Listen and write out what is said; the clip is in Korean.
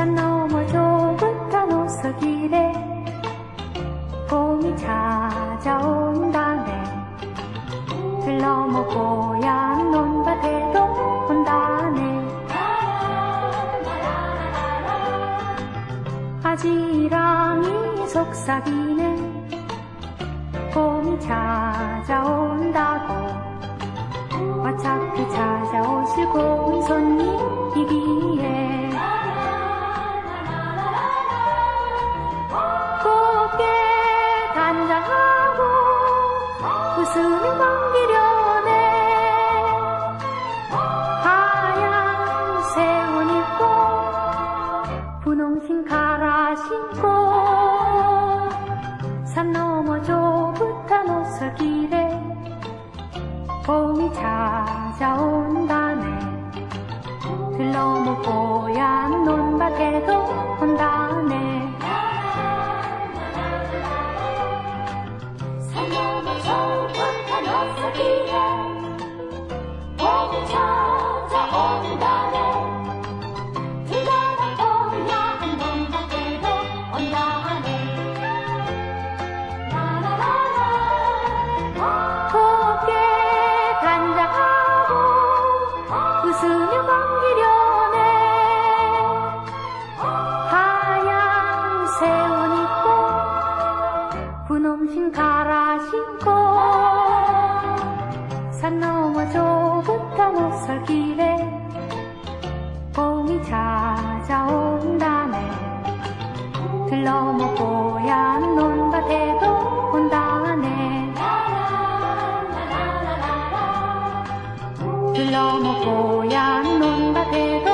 산 너머 좁은 변호석 길에 봄이 찾아온다네. 들 넘어 고향 논밭에도 온다네. 아지랑이 속삭이네. 봄이 찾아온다고. 어차피 찾아오실 고운 손님 단장하고 웃음을 반기려네. 하얀 새옷 입고 분홍신 갈아 신고 산 너머 좁은 옷서길에 봄이 찾아온다네. 들러무 뽀얀 논밭에도 온다네 산 너머 좁은 옷설길에 봄이 찾아온다네. 들러머 뽀얀 논밭에도 온다네. 들러머 뽀얀 논밭에도